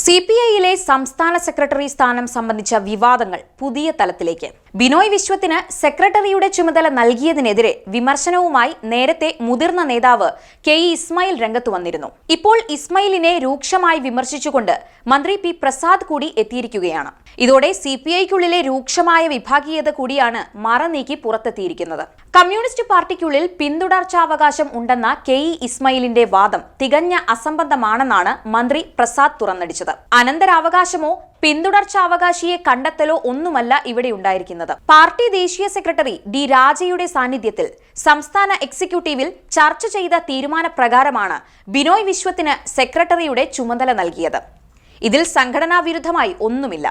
C P ഐയിലെ സംസ്ഥാന secretary സ്ഥാനം സംബന്ധിച്ച വിവാദങ്ങൾ പുതിയ തലത്തിലേക്ക്. ബിനോയ് വിശ്വത്തിന് സെക്രട്ടറിയുടെ ചുമതല നൽകിയതിനെതിരെ വിമർശനവുമായി നേരത്തെ മുതിർന്ന നേതാവ് കെ ഇ ഇസ്മായിൽ രംഗത്തു വന്നിരുന്നു. ഇപ്പോൾ ഇസ്മായിലിനെ രൂക്ഷമായി വിമർശിച്ചുകൊണ്ട് മന്ത്രി പി പ്രസാദ് കൂടി എത്തിയിരിക്കുകയാണ്. ഇതോടെ സി പി ഐക്കുള്ളിലെ രൂക്ഷമായ വിഭാഗീയത കൂടിയാണ് മറനീക്കി പുറത്തെത്തിയിരിക്കുന്നത്. കമ്മ്യൂണിസ്റ്റ് പാർട്ടിക്കുള്ളിൽ പിന്തുടർച്ചാവകാശം ഉണ്ടെന്ന കെ ഇ ഇസ്മായിലിന്റെ വാദം തികഞ്ഞ അസംബന്ധമാണെന്നാണ് മന്ത്രി പ്രസാദ് തുറന്നടിച്ചത്. അനന്തരാവകാശമോ പിന്തുടർച്ചാവകാശിയെ കണ്ടെത്തലോ ഒന്നുമല്ല ഇവിടെ ഉണ്ടായിരിക്കുന്നത്. പാർട്ടി ദേശീയ സെക്രട്ടറി ഡി രാജയുടെ സാന്നിധ്യത്തിൽ സംസ്ഥാന എക്സിക്യൂട്ടീവിൽ ചർച്ച ചെയ്ത തീരുമാനപ്രകാരമാണ് ബിനോയ് വിശ്വത്തിന് സെക്രട്ടറിയുടെ ചുമതല നൽകിയത്. ഇതിൽ സംഘടനാ വിരുദ്ധമായി ഒന്നുമില്ല.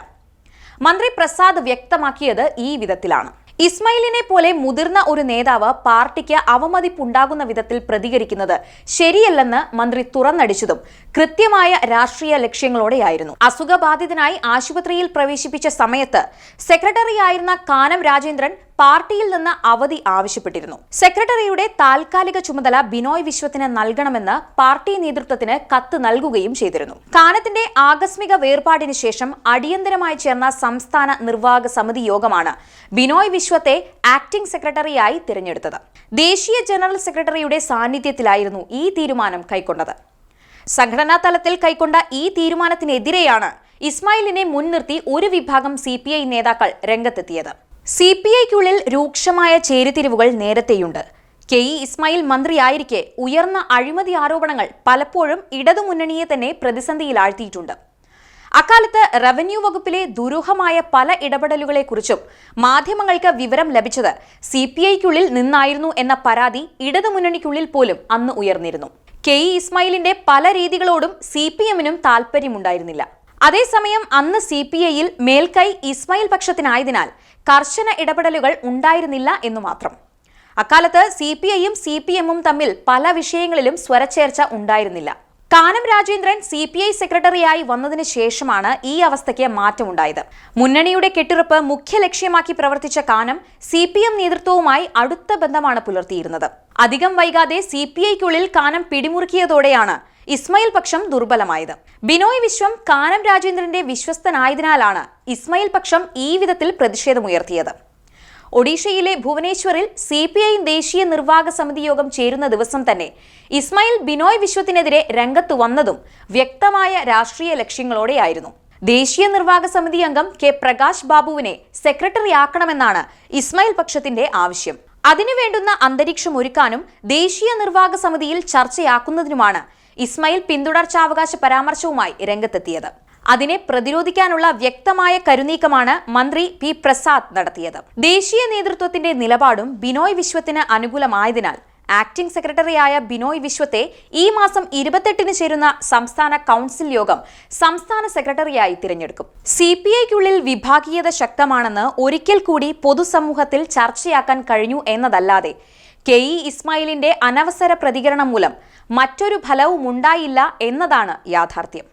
മന്ത്രി പ്രസാദ് വ്യക്തമാക്കിയത് ഈ വിധത്തിലാണ്. ഇസ്മയിലിനെ പോലെ മുതിർന്ന ഒരു നേതാവ് പാർട്ടിക്ക് അവമതിപ്പുണ്ടാകുന്ന വിധത്തിൽ പ്രതികരിക്കുന്നത് ശരിയല്ലെന്ന് മന്ത്രി തുറന്നടിച്ചതും കൃത്യമായ രാഷ്ട്രീയ ലക്ഷ്യങ്ങളോടെയായിരുന്നു. അസുഖബാധിതനായി ആശുപത്രിയിൽ പ്രവേശിപ്പിച്ച സമയത്ത് സെക്രട്ടറിയായിരുന്ന കാനം രാജേന്ദ്രൻ പാർട്ടിയിൽ നിന്ന് അവധി ആവശ്യപ്പെട്ടിരുന്നു. സെക്രട്ടറിയുടെ താൽക്കാലിക ചുമതല ബിനോയ് വിശ്വത്തിന് നൽകണമെന്ന് പാർട്ടി നേതൃത്വത്തിന് കത്ത് നൽകുകയും ചെയ്തിരുന്നു. കാനത്തിന്റെ ആകസ്മിക വേർപാടിന് ശേഷം അടിയന്തരമായി ചേർന്ന സംസ്ഥാന നിർവാഹക സമിതി യോഗമാണ് ബിനോയ് വിശ്വത്തെ ആക്ടിംഗ് സെക്രട്ടറിയായി തിരഞ്ഞെടുത്തത്. ദേശീയ ജനറൽ സെക്രട്ടറിയുടെ സാന്നിധ്യത്തിലായിരുന്നു ഈ തീരുമാനം കൈക്കൊണ്ടത്. സംഘടനാ തലത്തിൽ കൈക്കൊണ്ട ഈ തീരുമാനത്തിനെതിരെയാണ് ഇസ്മായിലിനെ മുൻനിർത്തി ഒരു വിഭാഗം സി നേതാക്കൾ രംഗത്തെത്തിയത്. സി പി ഐക്കുള്ളിൽ രൂക്ഷമായ ചേരിതിരിവുകൾ നേരത്തെയുണ്ട്. കെ ഇ ഇസ്മായിൽ മന്ത്രിയായിരിക്കെ ഉയർന്ന അഴിമതി ആരോപണങ്ങൾ പലപ്പോഴും ഇടതുമുന്നണിയെ തന്നെ പ്രതിസന്ധിയിലാഴ്ത്തിയിട്ടുണ്ട്. അക്കാലത്ത് റവന്യൂ വകുപ്പിലെ ദുരൂഹമായ പല ഇടപെടലുകളെക്കുറിച്ചും മാധ്യമങ്ങൾക്ക് വിവരം ലഭിച്ചത് സി പി ഐക്കുള്ളിൽ നിന്നായിരുന്നു എന്ന പരാതി ഇടതുമുന്നണിക്കുള്ളിൽ പോലും അന്ന് ഉയർന്നിരുന്നു. കെ ഇ ഇസ്മായിലിന്റെ പല രീതികളോടും സി പി എമ്മിനും താൽപ്പര്യമുണ്ടായിരുന്നില്ല. അതേസമയം അന്ന് സി പി ഐയിൽ മേൽക്കൈ ഇസ്മായിൽ പക്ഷത്തിനായതിനാൽ കർശന ഇടപെടലുകൾ ഉണ്ടായിരുന്നില്ല എന്നു മാത്രം. അക്കാലത്ത് സി പി ഐയും സി പി എമ്മും തമ്മിൽ പല വിഷയങ്ങളിലും സ്വരച്ചേർച്ച ഉണ്ടായിരുന്നില്ല. Kanam Rajendran C P I സെക്രട്ടറിയായി വന്നതിന് ശേഷമാണ് ഈ അവസ്ഥയ്ക്ക് മാറ്റമുണ്ടായത്. മുന്നണിയുടെ കെട്ടിറപ്പ് മുഖ്യ ലക്ഷ്യമാക്കി പ്രവർത്തിച്ച കാനം സി പി എം നേതൃത്വവുമായി അടുത്ത ബന്ധമാണ് പുലർത്തിയിരുന്നത്. അധികം വൈകാതെ സി പി ഐക്കുള്ളിൽ കാനം പിടിമുറുക്കിയതോടെയാണ് ഇസ്മയിൽ പക്ഷം ദുർബലമായത്. ബിനോയ് വിശ്വം കാനം രാജേന്ദ്രന്റെ വിശ്വസ്തനായതിനാലാണ് ഇസ്മയിൽ പക്ഷം ഈ വിധത്തിൽ പ്രതിഷേധമുയർത്തിയത്. ഒഡീഷയിലെ ഭുവനേശ്വറിൽ സി പി ഐ ദേശീയ നിർവാഹക സമിതി യോഗം ചേരുന്ന ദിവസം തന്നെ ഇസ്മായിൽ ബിനോയ് വിശ്വത്തിനെതിരെ രംഗത്തു വന്നതും വ്യക്തമായ രാഷ്ട്രീയ ലക്ഷ്യങ്ങളോടെയായിരുന്നു. ദേശീയ നിർവാഹക സമിതി അംഗം കെ പ്രകാശ് ബാബുവിനെ സെക്രട്ടറി ആക്കണമെന്നാണ് ഇസ്മായിൽ പക്ഷത്തിന്റെ ആവശ്യം. അതിനുവേണ്ടുന്ന അന്തരീക്ഷം ഒരുക്കാനും ദേശീയ നിർവാഹക സമിതിയിൽ ചർച്ചയാക്കുന്നതിനുമാണ് ഇസ്മായിൽ പിന്തുടർച്ചാവകാശ പരാമർശവുമായി രംഗത്തെത്തിയത്. അതിനെ പ്രതിരോധിക്കാനുള്ള വ്യക്തമായ കരുനീക്കമാണ് മന്ത്രി പി പ്രസാദ് നടത്തിയത്. ദേശീയ നേതൃത്വത്തിന്റെ നിലപാടും ബിനോയ് വിശ്വത്തിന് അനുകൂലമായതിനാൽ ആക്ടിംഗ് സെക്രട്ടറിയായ ബിനോയ് വിശ്വത്തെ ഈ മാസം ഇരുപത്തെട്ടിന് ചേരുന്ന സംസ്ഥാന കൗൺസിൽ യോഗം സംസ്ഥാന സെക്രട്ടറിയായി തിരഞ്ഞെടുക്കും. സി പി ഐക്കുള്ളിൽ വിഭാഗീയത ശക്തമാണെന്ന് ഒരിക്കൽ കൂടി പൊതുസമൂഹത്തിൽ ചർച്ചയാക്കാൻ കഴിഞ്ഞു എന്നതല്ലാതെ കെ ഇ ഇസ്മായിലിന്റെ അനവസര പ്രതികരണം മൂലം മറ്റൊരു ഫലവും ഉണ്ടായില്ല എന്നതാണ് യാഥാർത്ഥ്യം.